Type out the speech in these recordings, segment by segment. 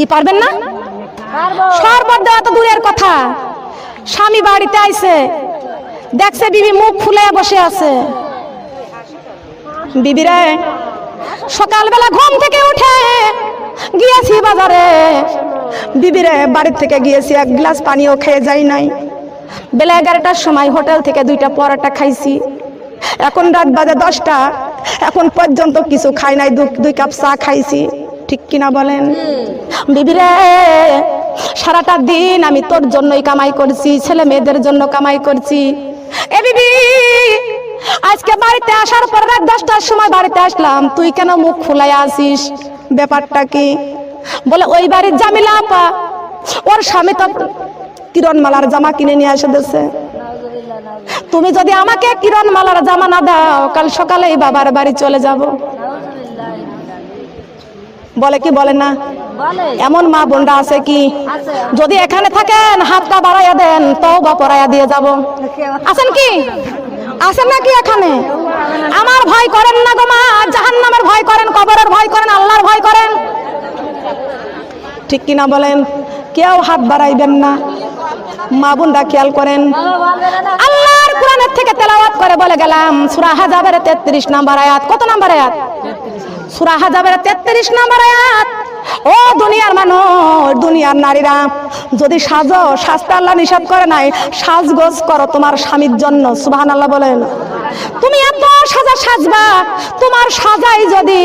কি পারবেন না? শরবত দেওয়া তো দূরের কথা। স্বামী বাড়িতে আইছে। দেখছে বিবি মুখ ফুলে বসে আছে। বিবিরে সকালবেলা ঘুম থেকে উঠে গিয়েছি বাজারে। বিবিরে বাড়ির থেকে গিয়েছি এক গ্লাস পানিও খেয়ে যাই নাই। বেলা এগারোটার সময় হোটেল থেকে দুইটা পরোটা খাইছি। এখন রাত বাজে দশটা। এখন পর্যন্ত কিছু খাই নাই দুই কাপ চা খাইছি। ঠিক কিনা বলেন? বিবিরে, সারাটা দিন আমি তোর জন্যই কামাই করছি, ছেলে মেয়েদের জন্য কামাই করছি। এ বিবি, আজকে বাড়িতে আসার পর রাত দশটার সময় বাড়িতে আসলাম, তুই কেন মুখ ফুলাই আসিস ব্যাপারটা কি? বলে, ওই বাড়ির জামিলা আপা, ওর স্বামী তো কিরণমালার জামা কিনে নিয়ে এসে দিচ্ছে তুমি যদি আমাকে কিরণমালার জামা না দাও, কাল সকালেই বাবার বাড়ি চলে যাব। বলে কি বলে না? এমন মা বোনরা আছে কি? যদি এখানে থাকেন হাতটা বাড়াইয়া দেন তো বা পড়াইয়া দিয়ে যাব। আছেন কি? আছেন নাকি এখানে? আমার ভয় করেন না গো মা জাহান নামের ভয় করেন কবরের ভয় করেন আল্লাহর ভয় করেন। ঠিক কিনা বলেন? কেউ হাত বাড়াইবেন না। মা বোনরা খেয়াল করেন। আল্লাহর কোরআনের থেকে তেলাওয়াত করে বলে গেলাম সূরা হাজাবের 33 নাম্বার আয়াত। কত নাম্বার আয়াত? সূরা হাজাবের 33 নাম্বার আয়াত, ও দুনিয়ার মানুষ, দুনিয়ার নারীরা, যদি সাজো সাজতে আল্লাহ নিষেধ করে নাই, সাজগোজ করো তোমার স্বামীর জন্য। সুবহানাল্লাহ বলেন। তুমি এত সাজা সাজবা, তোমার সাজাই যদি,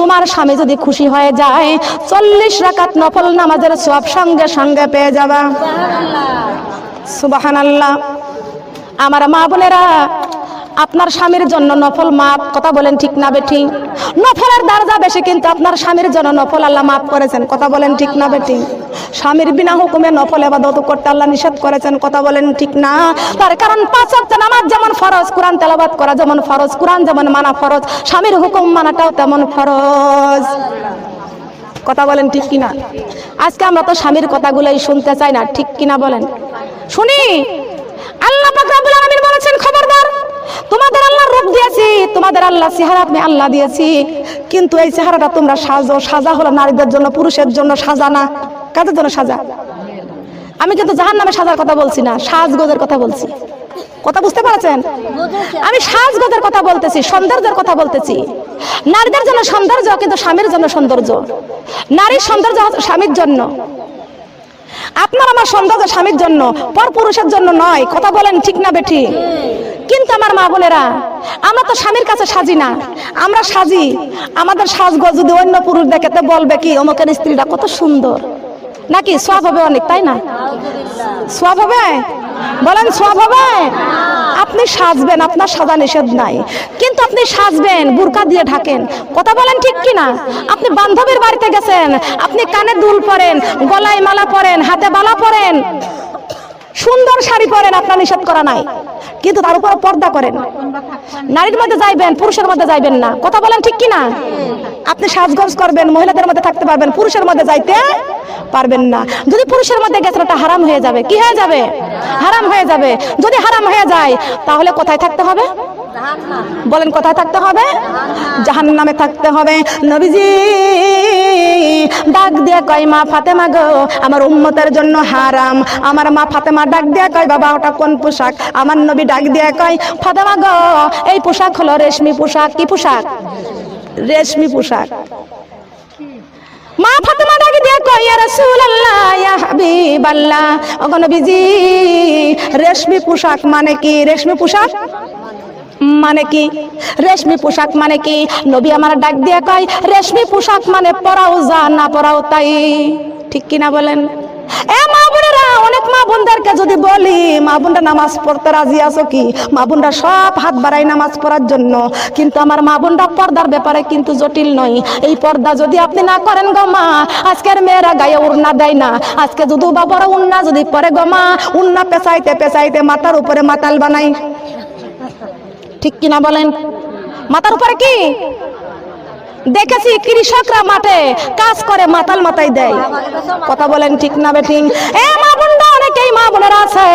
তোমার স্বামী যদি খুশি হয়ে যায়, চল্লিশ রাকাত নফল নামাজের সব সঙ্গে সঙ্গে পেয়ে যাবা। সুবহানাল্লাহ। আমার মা বোনেরা আপনার স্বামীর জন্য নফল মাপ, কথা বলেন ঠিক না বেঠি নফলের দরজা বেশি কিন্তু আপনার স্বামীর জন্য নফল আল্লাহ মাফ করেছেন, কথা বলেন ঠিক না বেঠি স্বামীর বিনা হুকুমে নফল এবাদত করতে আল্লাহ নিষেধ করেছেন, কথা বলেন ঠিক না? তার কারণ পাঁচ নামাজ যেমন ফরজ, কোরআন তেলাবাদ করা যেমন ফরজ, কোরআন যেমন মানা ফরজ, স্বামীর হুকুম মানাটাও তেমন ফরজ। কথা বলেন ঠিক কিনা? আজকে আমরা তো স্বামীর কথাগুলোই শুনতে চাই না, ঠিক কিনা বলেন? শুনি! আল্লাহ বলেছেন খবরদার তোমাদের আল্লাহ রূপ দিয়েছি, তোমাদের আল্লাহ চেহারা আপনি আল্লাহ দিয়েছি। কিন্তু এই চেহারাটা তোমরা সাজো, সাজা হলো নারীদের জন্য, পুরুষের জন্য সাজা না। কাদের জন্য সাজা? আমি কিন্তু জাহান নামে সাজার কথা বলছি না, সাজগোজের কথা বলছি। কথা বুঝতে পারছেন? আমি সাজগোজের কথা বলতেছি, সৌন্দর্যের কথা বলতেছি। নারীদের জন্য সৌন্দর্য, কিন্তু স্বামীর জন্য সৌন্দর্য। নারীর সৌন্দর্য স্বামীর জন্য। আপনার আমার সৌন্দর্য স্বামীর জন্য, পর পুরুষের জন্য নয়। কথা বলেন ঠিক না বেঠি কিন্তু আমার মা বোনেরা, আমরা তো স্বামীর কাছে সাজি না। আমরা সাজি। আমাদের সাজগোজ যদি অন্য পুরুষ দেখে, তো বলবে কি, অমুকের স্ত্রীটা কত সুন্দর। নাকি সব হবে অনেক, তাই না? সব হবে? বলেন সব হবে? আপনি সাজবেন, আপনার সাজা নিষেধ নাই। কিন্তু আপনি সাজবেন, বুরকা দিয়ে ঢাকেন। কথা বলেন ঠিক কি না আপনি বান্ধবীর বাড়িতে গেছেন, আপনি কানে দুল পরেন, গলায় মালা পরেন, হাতে বালা পরেন। সুন্দর শাড়ি পরেন, আপনার নিষেধ করা নাই। কিন্তু তার উপর পর্দা করেন। নারীর মধ্যে যাইবেন, পুরুষের মধ্যে যাইবেন না। কথা বলেন ঠিক কিনা? আপনি সাজগোজ করবেন, মহিলাদের মধ্যে থাকতে পারবেন, পুরুষের মধ্যে যাইতে পারবেন না। যদি পুরুষের মধ্যে গেছেন, ওটা হারাম হয়ে যাবে। কি হয়ে যাবে? হারাম হয়ে যাবে। যদি হারাম হয়ে যায়, তাহলে কোথায় থাকতে হবে? বলেন, কোথায় থাকতে হবে? জাহান নামে থাকতে হবে। নবীজি, ডাক দিয়ে কয়, মা ফাতেমা গো, আমার উম্মতের জন্য হারাম। আমার মা ফাতেমা ডাক দিয়ে কয়, বাবা, ওটা কোন পোশাক? আমার নবী ডাক দিয়ে কয়, ফাতেমা গো, এই পোশাক হলো রেশমি পোশাক। কি পোশাক? রেশমি পোশাক। মা ফাতেমা ডাক দিয়ে কয়, ইয়া রাসূলুল্লাহ, ইয়া হাবিবাল্লাহ। ওগো নবীজি, রেশমি পোশাক মানে কি? রেশমি পোশাক? মানে কি? রেশমি পোশাক মানে কি? নবী আমার ডাক দিয়ে কয়, রেশমি পোশাক মানে পরাও যা না পরাও তাই। ঠিক কিনা বলেন? এ মা বোনেরা, অনেক মা বোনদেরকে যদি বলি, মা বোনরা নামাজ পড়তে রাজি আছো কি? মা বোনরা সব হাত বাড়াই নামাজ পড়ার জন্য। কিন্তু আমার মা বোনরা পর্দার ব্যাপারে কিন্তু জটিল নয়। এই পর্দা যদি আপনি না করেন গো মা, আজকের মেয়েরা গায়ে উড়না দেয় না। আজকে যদি বা বড় উন্না যদি পরে গো মা উন্না পেঁচাইতে পেঁচাইতে মাথার উপরে মাতাল বানাই ঠিক কিনা বলেন? মাথার উপরে কি? দেখেছি কৃষকরা মাঠে কাজ করে, মাতাল মাথায় দেয়। কথা বলেন ঠিক না বেঠিক? এ মা বোনরা অনেক অনেকেই মা বোনেরা আছে।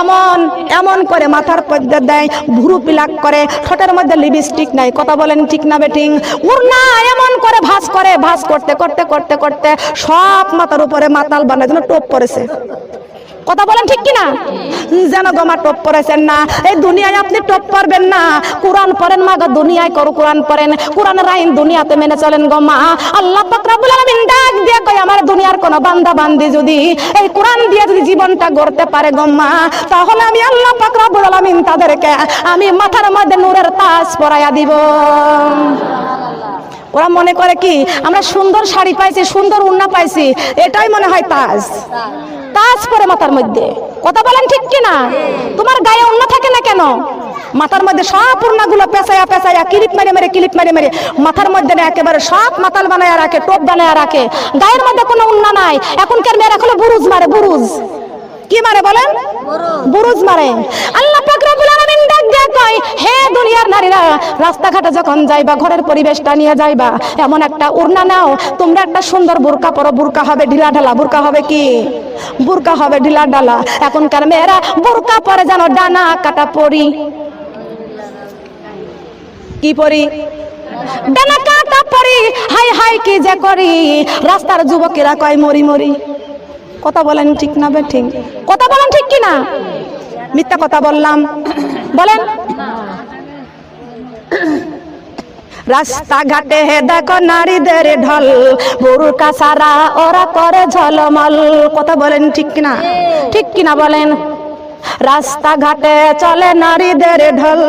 এমন এমন করে মাথার মধ্যে দেয়, ভুরু পিলাক করে, ঠোঁটের মধ্যে লিপস্টিক নাই। কথা বলেন ঠিক না বেটিং উড়না এমন করে ভাস করে ভাস করতে করতে করতে করতে সব মাথার উপরে মাতাল বানায় যেন টোপ পড়েছে। কথা বলেন ঠিক কিনা? যেন গমা টপ পড়েছেন না। এই দুনিয়ায় আপনি টপ পারবেন না। কোরআন পড়েন মা গো, দুনিয়ায় করো কোরআন পড়েন। কোরআনের আইন দুনিয়াতে মেনে চলেন গো মা। আল্লাহ পাক রব্বুল আলামিন ডাক দিয়ে কই আমার দুনিয়ার কোন বান্দা বান্দি যদি এই কোরআন দিয়ে যদি জীবনটা গড়তে পারে গো মা, তাহলে আমি আল্লাহ পাক রব্বুল তাদেরকে আমি মাথার মধ্যে নূরের তাজ পরাইয়া দিব। ওরা মনে করে কি, আমরা সুন্দর শাড়ি পাইছি, সুন্দর উন্না পাইছি, এটাই মনে হয় তাজ। তাজ পরে মাথার মধ্যে। কথা বলেন ঠিক কিনা? তোমার গায়ে অন্য থাকে না কেন? মাথার মধ্যে সব উন্নাগুলো পেঁচাইয়া পেঁচাইয়া কিলিপ মেরে মেরে কিলিপ মেরে মেরে মাথার মধ্যে না একেবারে সব মাতাল বানায় রাখে টোপ বানায় রাখে। গায়ের মধ্যে কোনো উন্না নাই। এখনকার মেয়েরা হলো বুরুজ মারে বুরুজ? কি মারে বলেন? বুরুজ মারে। আল্লাহ পাক রব্বুল আলামিন হে দুনিয়ার নারীরা, রাস্তাঘাটে যখন যাইবা, ঘরের পরিবেশটা নিয়ে যাইবা, এমন একটা উড়না নাও, তোমরা একটা সুন্দর বুরকা পরো, বুরকা হবে ঢিলা ঢালা, বুরকা হবে কি? বুরকা হবে ঢালা এখনকার মেয়েরা বুরকা পরে যেন ডানা কাটা পরি। কি পরি? ডানা কাটা পরি, হাই হাই কি যে করি? রাস্তার যুবকেরা কয়, মরি মরি। কথা বলেন ঠিক না বে ঠিক কথা বলেন ঠিক কি না মিথ্যা কথা বললাম। বলেন। রাস্তাঘাটে হে দেখো নারীদের ঢল, বুরকা সারা ওরা করে ঝলমল। কথা বলেন ঠিক কিনা? ঠিক কিনা বলেন? রাস্তাঘাটে চলে নারীদের ঢল,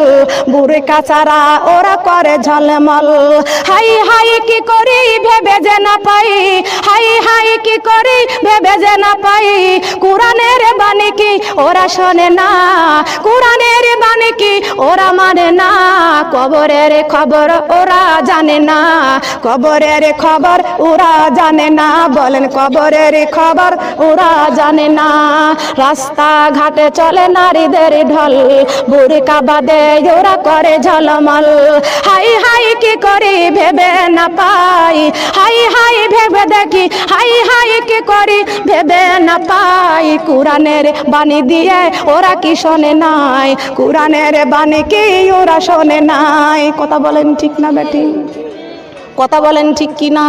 বুড়ি কাচারা ওরা করে ঝলমল। হাই হাই, কি করি ভেবে যে না পাই, হাই হাই, কি করি ভেবে যে না পাই। কোরআনের বাণী কি ওরা শোনে না? কোরআনের বাণী কি ওরা মানে না? কবরের খবর ওরা জানে না। কবরের খবর ওরা জানে না। বলেন, কবরের খবর ওরা জানে না। রাস্তা ঘাটে চলে নারীদের ঢল। বুড়ি কাবাদে ওরা করে ঝলমল। হাই হাই, কি করি ভেবে না পাই। হাই হাই, ভেবে দেখি, হাই হাই, কি করি ভেবে না পাই। কোরআনের বাণী দিয়ে ওরা কি শোনে নাই? কোরআনের বাণী কি ওরা শোনে নাই? কথা বলেন ঠিক না, বেটি? কথা বলেন ঠিক কি না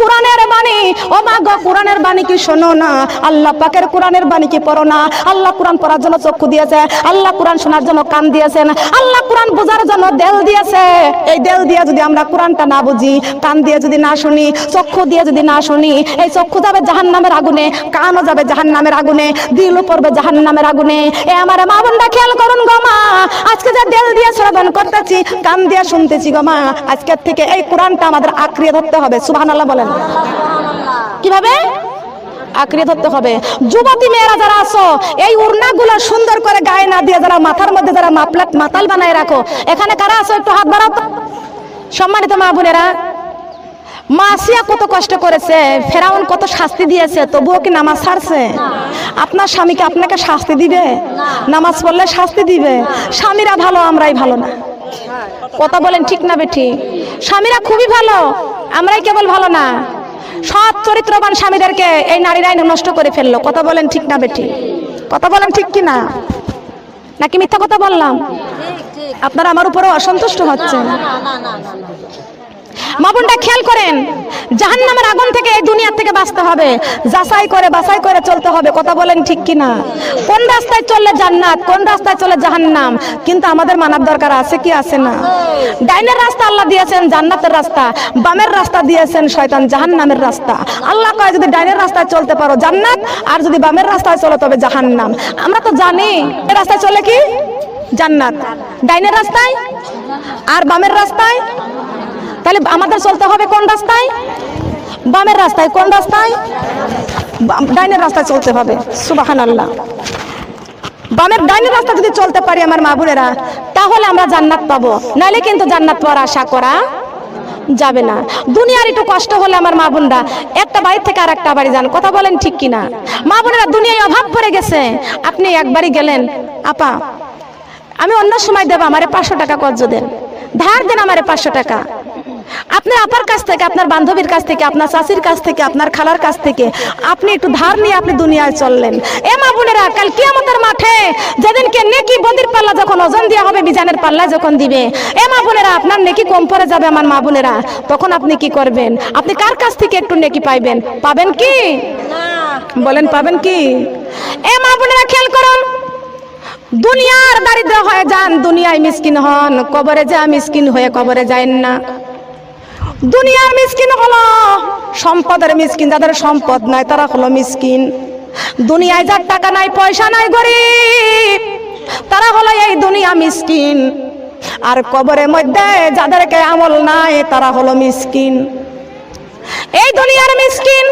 কোরআনের বাণী, ও মা গো, কোরআনের বাণী কি শোনো না? আল্লাহ পাকের কোরআনের বাণী কি পড়ো না? আল্লাহ কোরআন পড়ার জন্য চক্ষু দিয়েছে, আল্লাহ কোরআন শোনার জন্য কান দিয়েছেন, আল্লাহ কোরআন বোঝার জন্য দেল দিয়েছে। এই দেল দিয়ে যদি আমরা কোরআনটা না বুঝি, কান দিয়ে যদি না শুনি, চক্ষু দিয়ে যদি না শুনি, এই চক্ষু যাবে জাহান নামের আগুনে, কানও যাবে জাহান নামের আগুনে, দিলও পড়বে জাহান নামের আগুনে। এ আমার মা বোনরা খেয়াল করুন গো মা, আজকে যে দেল দিয়ে শ্রবণ করতেছি, কান দিয়ে শুনতেছি গো মা, আজকের থেকে এই কোরআনটা আমাদের আঁকড়িয়ে ধরতে হবে, সুবহানাল্লাহ বলেন। কীভাবে? আঁকড়িয়ে ধরতে হবে। যুবতী মেয়েরা যারা এই সুন্দর করে গায়ে না দিয়ে যারা মাথার মধ্যে যারা মাপলাট মাতাল বানায় রাখো, এখানে কারা একটু হাত সম্মানিত মা বোনেরা, মাসিয়া কত কষ্ট করেছে, ফেরাউন কত শাস্তি দিয়েছে, তবুও কি নামাজ ছাড়ছে? আপনার স্বামীকে আপনাকে শাস্তি দিবে? নামাজ পড়লে শাস্তি দিবে? স্বামীরা ভালো, আমরাই ভালো না। কথা বলেন ঠিক না বেঠি স্বামীরা খুবই ভালো আমরাই কেবল ভালো না সৎ চরিত্রবান স্বামীদেরকে এই নারীরাই নষ্ট করে ফেলল কথা বলেন ঠিক না বেঠি কথা বলেন ঠিক কি না নাকি মিথ্যা কথা বললাম আপনারা আমার উপরে অসন্তুষ্ট হচ্ছেন মা খেয়াল করেন, জাহান্নামের আগুন থেকে এই দুনিয়ার থেকে বাঁচতে হবে। যাচাই করে, বাছাই করে চলতে হবে, কথা বলেন ঠিক কিনা? কোন রাস্তায় চললে জান্নাত, কোন রাস্তায় চলে জাহান্নাম? কিন্তু আমাদের মানার দরকার আছে কি আছে না? ডাইনের রাস্তা আল্লাহ দিয়েছেন, জান্নাতের রাস্তা। বামের রাস্তা দিয়েছেন, শয়তান জাহান্নামের রাস্তা। আল্লাহ কয়, যদি ডাইনের রাস্তায় চলতে পারো জান্নাত, আর যদি বামের রাস্তায় চলো তবে জাহান্নাম। আমরা তো জানি রাস্তায় চলে কি? জান্নাত। ডাইনের রাস্তায়, আর বামের রাস্তায় তাহলে আমাদের চলতে হবে কোন রাস্তায়? বামের রাস্তায়। কোন রাস্তায়? ডাইনের রাস্তায় চলতে হবে। সুবাহান আল্লাহ বামের ডাইনের রাস্তা যদি চলতে পারি আমার মা বোনেরা, তাহলে আমরা জান্নাত পাবো। নাহলে কিন্তু জান্নাত পাওয়ার আশা করা যাবে না। দুনিয়ার একটু কষ্ট হলে আমার মা বোনরা, একটা বাড়ি থেকে আর একটা বাড়ি যান। কথা বলেন ঠিক কিনা? মা বোনেরা, দুনিয়ায় অভাব পড়ে গেছে। আপনি একবারই গেলেন, আপা, আমি অন্য সময় দেবো, আমারে পাঁচশো টাকা কর্জ দেন ধার দেন আমারে পাঁচশো টাকা। আপনার আপার কাছ থেকে, আপনার বান্ধবীর কাছ থেকে, আপনার চাষির কাছ থেকে, আপনার খালার কাছ থেকে আপনি একটু ধার নিয়ে আপনি দুনিয়ায় চললেন। এ মা বোনেরা, কাল আমাদের মাঠে যেদিনকে নেকি বদির পাল্লা যখন ওজন দেওয়া হবে বিজানের পাল্লা যখন দিবে, এ মা বোনেরা, আপনার নেকি কম পড়ে যাবে আমার মা বোনেরা। তখন আপনি কি করবেন? আপনি কার কাছ থেকে একটু নেকি পাইবেন? পাবেন কি? বলেন, পাবেন কি? এ মা বোনেরা, খেয়াল করুন, দুনিয়ার দারিদ্র হয়ে যান, দুনিয়ায় মিসকিন হন, কবরে যা মিসকিন হয়ে কবরে যায় না। দুনিয়ার মিসকিন হলো। সম্পদের মিসকিন, যাদের সম্পদ নাই তারা হলো মিসকিন। দুনিয়ায় যার টাকা নাই, পয়সা নাই, গরিব, তারা হলো এই দুনিয়া মিসকিন। আর কবরের মধ্যে যাদেরকে আমল নাই, তারা হলো মিসকিন। এই দুনিয়ার মিসকিন,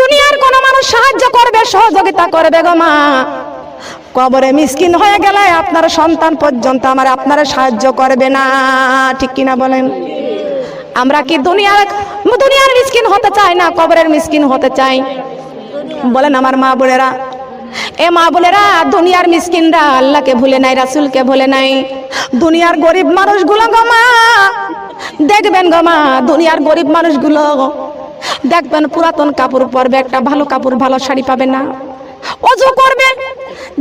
দুনিয়ার কোন মানুষ সাহায্য করবে, সহযোগিতা করবে গো মা। কবরে মিসকিন হয়ে গেলে আপনার সন্তান পর্যন্ত আমার আপনার সাহায্য করবে না। ঠিক কিনা বলেন? আমরা কি দুনিয়ার দুনিয়ার মিসকিন হতে চাই না? কবরের মিসকিন হতে চাই। বলেন আমার মা বোনেরা, এ মা বোনেরা, দুনিয়ার মিসকিনরা আল্লাহকে ভুলে নাই, রাসুলকে ভুলে নাই। দুনিয়ার গরিব মানুষগুলো গো মা, দেখবেন গো মা, দুনিয়ার গরিব মানুষগুলো, দেখবেন পুরাতন কাপড় পরবে, একটা ভালো কাপড়, ভালো শাড়ি পাবে না। অজু করবে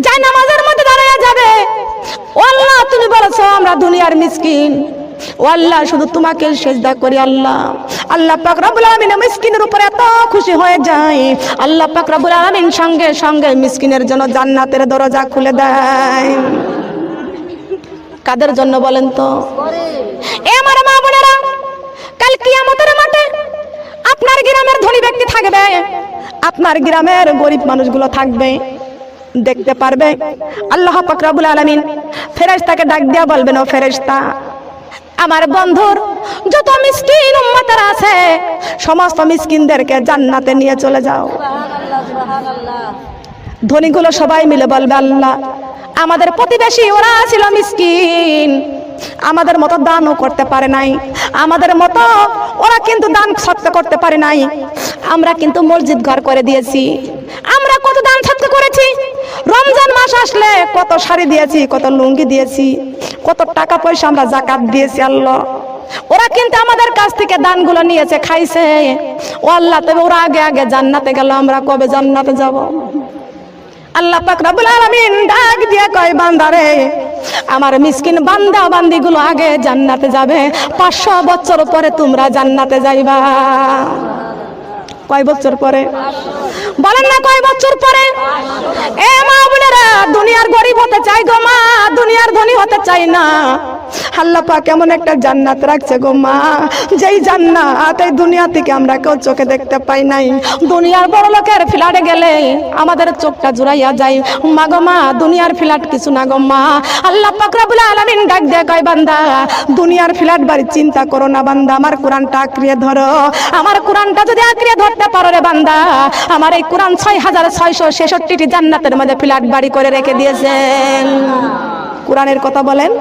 যাই নামাজের মধ্যে দাঁড়িয়ে যাবে। আল্লাহ তুমি বলেছ আমরা দুনিয়ার মিসকিন। ও আল্লাহ, শুধু তোমাকে সেজদা করি আল্লাহ। আল্লাহ পাক আলামিন মিসকিনের উপরে এত খুশি হয়ে যায়। আল্লাহ পাক রব্বুল আলামিন সঙ্গে সঙ্গে মিসকিনের জন্য জান্নাতের দরজা খুলে দেয়। কাদের জন্য বলেন তো? এ আমার মা বোনেরা, কাল কিয়ামতের মাঠে আপনার গ্রামের ধনী ব্যক্তি থাকবে। আপনার গ্রামের গরিব মানুষগুলো থাকবে। দেখতে পারবে। আল্লাহ পাক রব্বুল আলামিন ফেরেশতাকে ডাক দিয়া বলবেন, ও ফেরেশতা আমার বন্ধুর যত মিসকিন উম্মতেরা আছে, সমস্ত মিসকিনদেরকে জান্নাতে নিয়ে চলে যাও। ধনীগুলো সবাই মিলে বলবে, আল্লাহ, আমাদের প্রতিবেশী ওরা ছিল মিসকিন। আমাদের মতো দানও করতে পারে নাই। আমাদের মতো ওরা কিন্তু দান সত্য করতে পারে নাই। আমরা কিন্তু মসজিদ ঘর করে দিয়েছি। আমরা কত দান সত্য করেছি। রমজান মাস আসলে কত শাড়ি দিয়েছি, কত লুঙ্গি দিয়েছি। কত টাকা পয়সা আমরা জাকাত দিয়েছি, আল্লাহ। ওরা কিন্তু আমাদের কাছ থেকে দানগুলো নিয়েছে, খাইছে। ও আল্লাহ, তবে ওরা আগে আগে জান্নাতে গেল, আমরা কবে জান্নাতে যাব? আল্লাহ পাক রব্বুল আলামিন ডাক দিয়ে কয় বান্দারে আমার মিসকিন বান্দা বান্দিগুলো আগে জান্নাতে যাবে। পাঁচশো বছর পরে তোমরা জান্নাতে যাইবা। কয় বছর পরে? বলেন না কয় বছর পরে? এ মা বোনেরা, দুনিয়ার গরিব হতে চাই গো মা, দুনিয়ার ধনী হতে চাই না। আল্লাহ পাক এমন একটা জান্নাত রাখছে গো মা। যেই জান্নাত এই দুনিয়া থেকে আমরা কেউ চোখে দেখতে পাই নাই। দুনিয়ার বড় লোকের ফ্ল্যাটে গেলে আমাদের চোখটা জুড়াইয়া যায়। মা গো মা, দুনিয়ার ফ্ল্যাট কিছু না গো মা। আল্লাহ পাক রব্বুল আলামিন ডাক দিয়ে কয়, বান্দা, দুনিয়ার ফ্ল্যাট বাড়ি চিন্তা করো না বান্দা, আমার কোরআনটা আঁকড়িয়ে ধরো। আমার কোরআনটা যদি আঁকড়িয়ে ধরতে পারো রে বান্দা, আমার এই কোরআন ছয় হাজার ছয়শো ছেষট্টিটি জান্নাতের মধ্যে ফ্ল্যাট বাড়ি করে রেখে দিয়েছেন। কোরআনের কথা বলেন?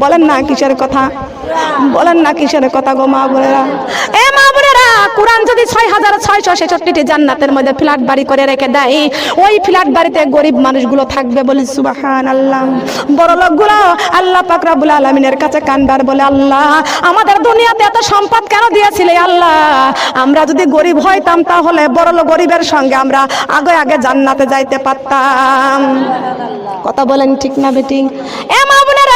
বলেন না কিসের কথা? বলেন না কিসের কথা গো মা বোনেরা? এ মা বোনেরা কোরআন যদি ছয় হাজার ছয়শো ছেষট্টিটি জান্নাতের মধ্যে ফ্ল্যাট বাড়ি করে রেখে দেয় ওই ফ্ল্যাট বাড়িতে গরিব মানুষগুলো থাকবে বলে সুবাহান আল্লাহ বড় লোকগুলো আল্লাহ পাক রাব্বুল আলমিনের কাছে কান্দার বলে আল্লাহ আমাদের দুনিয়াতে এত সম্পদ কেন দিয়েছিলে আল্লাহ? আমরা যদি গরিব হইতাম তাহলে বড় লোক গরিবের সঙ্গে আমরা আগে আগে জান্নাতে যাইতে পারতাম। কথা বলেন ঠিক না বেটি? এ মা বোনেরা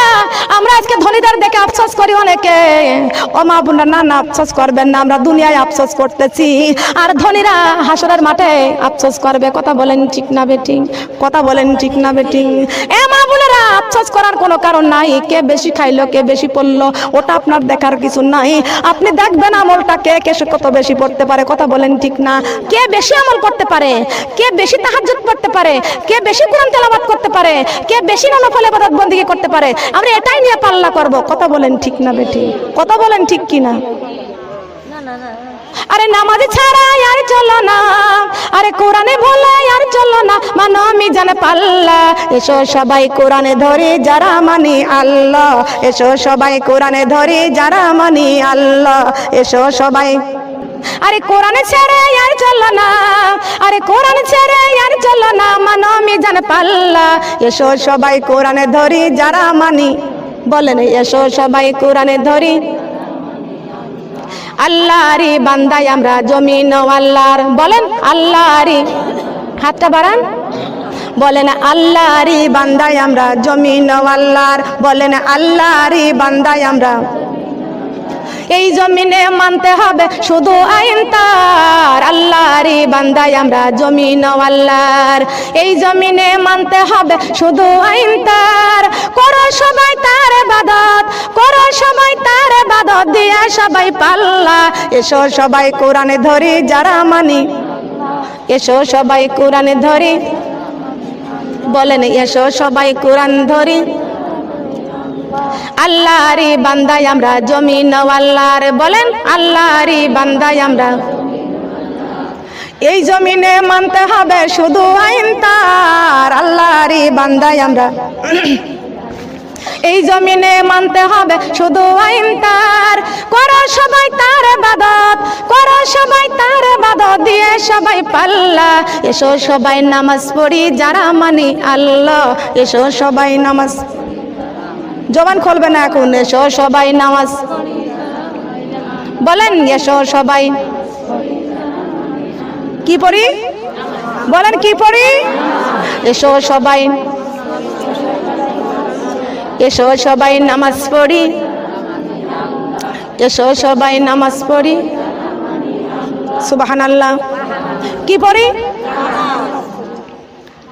আমরা আজকে ধনীদের দেখে আফসোস করি অনেকে। ও মা বোনেরা, না না, আফসোস করবেন না, আমরা দুনিয়ায় আফসোস করতেছি। আর ধনীরা হাসরের মাঠে আফসোস করবে। কথা বলেন ঠিক না বেটি কথা বলেন ঠিক না বেটি এ মা বোনেরা, আফসোস করার কোনো কারণ নাই। কে বেশি খাইলো, কে বেশি পড়ল, ওটা আপনার দেখার কিছু নাই। আপনি দেখবেন আমলটা কে কে কত বেশি পড়তে পারে। কথা বলেন ঠিক না। কে বেশি আমল করতে পারে? কে বেশি তাহাজ্জুদ পড়তে পারে? কে বেশি কোরআন তেলাবাদ করতে পারে? কে বেশি নফল ইবাদত বন্দেগী করতে পারে? আমরা এটাই নিয়ে পাল্লা করব। কথা বলেন ঠিক না বেটি? কথা বলেন ঠিক কি না আরে নামাজ ছাড়া আর চলো না। আরে কোরআনে বলে আর চলো না। মানো আমি জানে পাল্লা। এসো সবাই কোরআনে ধরে যারা মানি আল্লাহ। এসো সবাই কোরআনে ধরে যারা মানি আল্লাহ। এসো সবাই আরে কোরআনে ছেড়ে আর চলো না। আরে কোরআন ছেড়ে আর চলো না। মানো আমি জানে পাল্লা। এসো সবাই কোরআনে ধরি, যারা মানি। বলেন, এসো সবাই কোরআনে ধরি। আল্লাহরই বান্দাই আমরা জমিন আল্লাহর। বলেন আল্লাহরই হাতটা বাড়ান। বলেন আল্লাহরই বান্দাই আমরা জমিন আল্লাহর। বলেন আল্লাহরই বান্দাই আমরা এই জমিনে মানতে হবে, শুধু আইন তার। আল্লাহরই বান্দাই আমরা জমিন আল্লাহর। এই জমিনে মানতে হবে, শুধু আইন তার। করো সবাই তার বাদত করো সবাই তার বাদত দিয়ে সবাই পাল্লা। এসো সবাই কোরআনে ধরি, যারা মানি। এসো সবাই কোরআনে ধরি। বলেন, এসো সবাই কোরআন ধরি। আল্লাহরই বান্দাই আমরা জমিন আল্লাহর বলেন আল্লাহরই বান্দাই আমরা। এই জমিনে মানতে হবে শুধু আইন তার আল্লাহরই বান্দাই আমরা। এই জমিনে মানতে হবে শুধু আইন তার। করো সবাই তার বাদত করো সবাই তার বাদত দিয়ে সবাই পাল্লা। এসো সবাই নামাজ পড়ি, যারা মানি আল্লাহ, এসো সবাই নামাজ জবান খুলবে না এখন, এসো সবাই নামাজ। বলেন, এসো সবাই। কি পড়ি? বলেন, কি পড়ি? এসো সবাই। এসো সবাই নামাজ পড়ি। এসো সবাই নামাজ পড়ি। সুবাহান আল্লাহ কি পড়ি?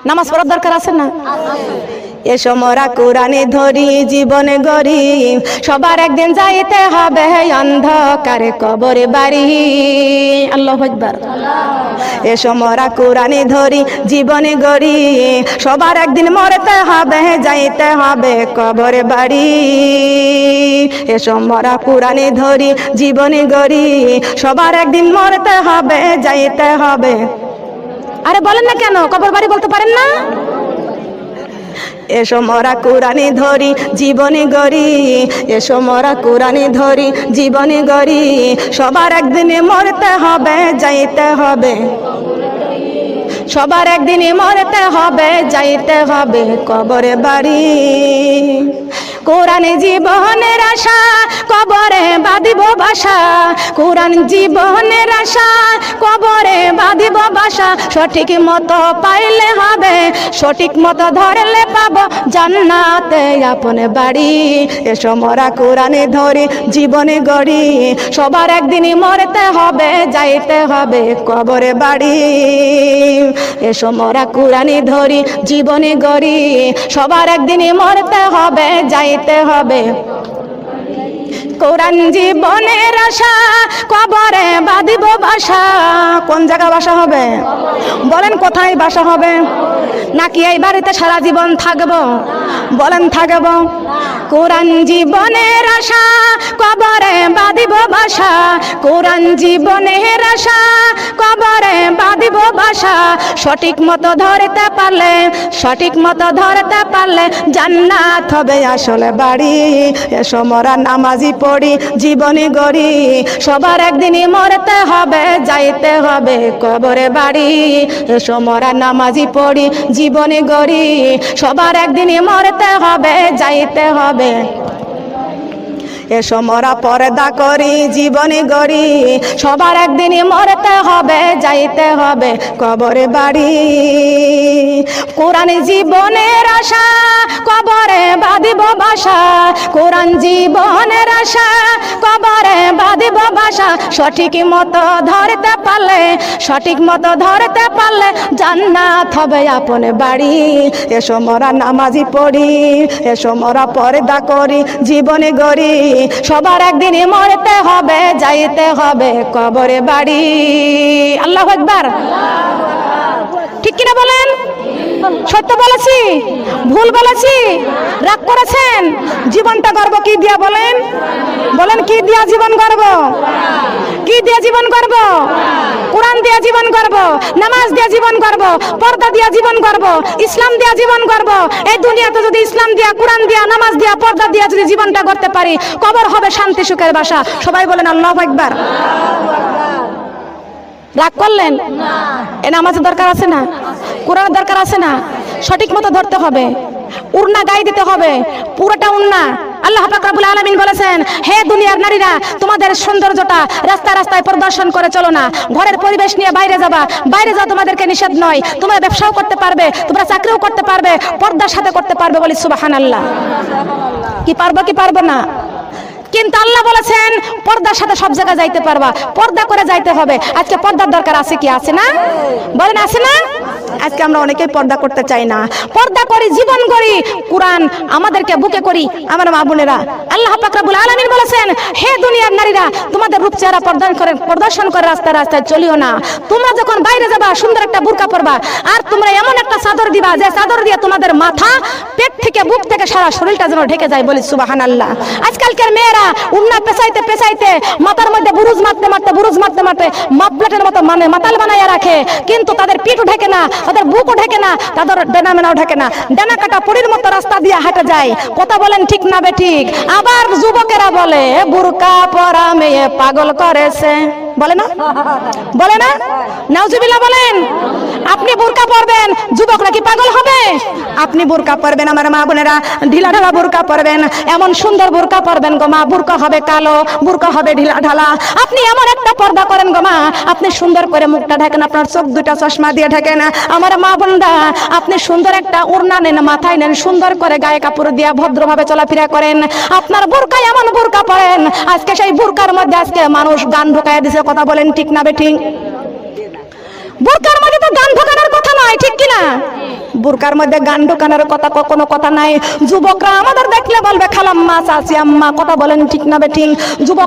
নামাজ পড়ার দরকার আছে না? এসো মোরা কোরআনে ধরি, জীবনে গড়ি। সবার একদিন যাইতে হবে অন্ধকারে কবরে বাড়ি। আল্লাহ একবার এসো মোরা কোরআনে ধরি, জীবনে গড়ি। সবার একদিন মরতে হবে, যাইতে হবে কবরে বাড়ি। এসো মোরা কোরআনে ধরি, জীবনে গড়ি। সবার একদিন মরতে হবে, যাইতে হবে। আরে বলেন না কেন, কবর বাড়ি বলতে পারেন না? এসো মরা কোরআনে ধরি, জীবনে গড়ি। এসো মরা কোরআনে ধরি, জীবনে গড়ি। সবার একদিনে মরতে হবে, যাইতে হবে। সবার একদিনে মরতে হবে, যাইতে হবে কবরে বাড়ি। কোরআনে জীবনের আশা, কবরে বাঁধিব বাসা কোরআন জীবনের আশা, কবরে বাঁধিব বাসা সঠিক মতো পাইলে হবে, সঠিক মতো ধরলে পাব জান্নাতে আপন বাড়ি। এসো মরা কোরআনে ধরি জীবনে গড়ি। সবার একদিনই মরতে হবে, যাইতে হবে কবরে বাড়ি। এসো মরা কোরআনে ধরি জীবনে গড়ি। সবার একদিনই মরতে হবে যাইতে হবে কোরআন জীবনের আশা, কবরে বাঁধিব বাসা। কোন জায়গা বাসা হবে? বলেন কোথায় বাসা হবে? নাকি এই বাড়িতে সারা জীবন থাকব? বলেন থাকব। কোরআন জীবনের আশা, কবরে বাঁধিব বাসা। কোরআন জীবনের আশা, কবরে বাঁধিব বাসা। সঠিক মতো ধরতে পারলে, সঠিক মতো ধরতে পারলে জান্নাত হবে আসলে বাড়ি। এসো মরা নামাজি পড়ি জীবনে গড়ি। সবার একদিনই মরতে হবে, যাইতে হবে কবরে বাড়ি। এসো মরা নামাজি পড়ি, জীবনে গড়ি। সবার একদিনই মরতে হবে, যাইতে হবে এসো মরা পর্দা করি, জীবনে গড়ি। সবার একদিনই মরতে হবে, যাইতে হবে কবরে বাড়ি। কোরআন জীবনের আশা, কবরে বাঁধিব বাসা। কোরআন জীবনের আশা, কবরে বাঁধিব বাসা। সঠিক মতো ধরতে পারলে, সঠিক মতো ধরতে পারলে জান্নাত হবে আপন বাড়ি। এসো মরা নামাজি পড়ি এসো মরা পর্দা করি, জীবনে গড়ি। সবার একদিনই মরতে হবে যাইতে হবে কবরে বাড়ি। আল্লাহ একবার ঠিক কিনা বলেন? সত্য বলেছি? ভুল বলেছি? রাগ করেছেন? জীবনটা গর্ব, কি দিয়া বলেন? বলেন, কি দিয়া জীবন গর্ব? কি দিয়া জীবন গর্ব? কোরআন দিয়া জীবন গর্ব? নামাজ দিয়া জীবন গর্ব? পর্দা দিয়া জীবন গর্ব? ইসলাম দিয়া জীবন গর্ব? এই দুনিয়াতে যদি ইসলাম দিয়া, কোরআন দিয়া, নামাজ দিয়া, পর্দা দিয়া যদি জীবনটা করতে পারি, কবর হবে শান্তি, সুখের বাসা। সবাই বলেন, আল্লাহ একবার রাগ করলেন? এ নামাজের দরকার আছে না? কোরআনের দরকার আছে না? সঠিক মতো ধরতে হবে। উড়না গায়ে দিতে হবে। পুরোটা উন্না আল্লাহ পাক রব্বুল আলামিন বলেছেন, হে দুনিয়ার নারীরা, তোমাদের সৌন্দর্যটা রাস্তায় রাস্তায় প্রদর্শন করে চলো না। ঘরের পরিবেশ নিয়ে বাইরে যাবা। বাইরে যাওয়া তোমাদেরকে নিষেধ নয়। তোমরা ব্যবসাও করতে পারবে, তোমরা চাকরিও করতে পারবে, পর্দার সাথে করতে পারবে বলি সুবাহান আল্লাহ কি পারব কি পারব না? কিন্তু আল্লাহ বলেছেন, পর্দার সাথে সব জায়গায় যাইতে পারবা। পর্দা করে যাইতে হবে। আজকে পর্দার দরকার আছে কি? আছে না? বলেন, আছে না? আজকে আমরা অনেকেই পর্দা করতে চাই না। পর্দা করি, জীবন করি, কোরআন আমাদেরকে বুকে করি। আমার মা বোনেরা, আল্লাহ পাক রব্বুল আলামিন বলেছেন, হে দুনিয়ার নারীরা, তোমাদের রূপ চেহারা প্রদর্শন করে প্রদর্শন করে রাস্তায় রাস্তায় চলিও না। তোমরা যখন বাইরে যাবা, সুন্দর একটা বুরকা পরবা, আর তোমরা এমন একটা চাদর দিবা, যে চাদর দিয়ে তোমাদের মাথা, পেট থেকে, বুক থেকে সারা শরীরটা যেন ঢেকে যায় বলি সুবহানাল্লাহ। আজকালকার মেয়েরা উন্না পেছাইতে পেছাইতে মাথার মধ্যে বুরুজ মারতে মারতে, বুরুজ মারতে মারতে মাপলেটের মতো মানে মাতাল বানাইয়া রাখে, কিন্তু তাদের পিঠ ঢেকে না। তাদের বুকও ঢেকে না, তাদের ডেনা মেনাও ঢেকে না। ডেনা কাটা পুরীর মতো রাস্তা দিয়ে হাঁটে যায়। কথা বলেন ঠিক না বে ঠিক? আবার যুবকেরা বলে বুরকা পরা মেয়ে পাগল করেছে। বলে না? বলে না? নাউজুবিল্লাহ বলেন, আপনি বুরকা পরবেন, যুবকরা কি পাগল? আপনি বোরকা পরবেন আমার মা বোনেরা, ঢিলা ঢালা বোরকা পরবেন। এমন সুন্দর বোরকা পরবেন গো মা, বোরকা হবে কালো, বোরকা হবে ঢিলা ঢালা। আপনি এমন একটা পর্দা করেন গো মা, আপনি সুন্দর করে মুখটা ঢাকেন, আপনার চোখ দুটা চশমা দিয়ে ঢাকেন। আমার মা বোনরা, আপনি সুন্দর একটা ওড়না নেন, মাথায় নেন, সুন্দর করে গায়ে কাপড় দিয়ে ভদ্রভাবে চলাফেরা করেন। আপনার বোরকায় এমন বোরকা পরেন, আজকে সেই বোরকার মধ্যে আজকে মানুষ গান ঢোকায় দিছে, কথা বলেন ঠিক না বেঠিক বোরকার মধ্যে তো গান ঢোকানোর কথা নয়, ঠিক কিনা? বোরকার মধ্যে গান ঢোকানোর কথা কোনো কথা নাই। যুবকরা আমাদের দেখলে বলবে, খালাম্মা, চাচি, আম্মা, কথা বলেন ঠিক না বেঠিক যুবক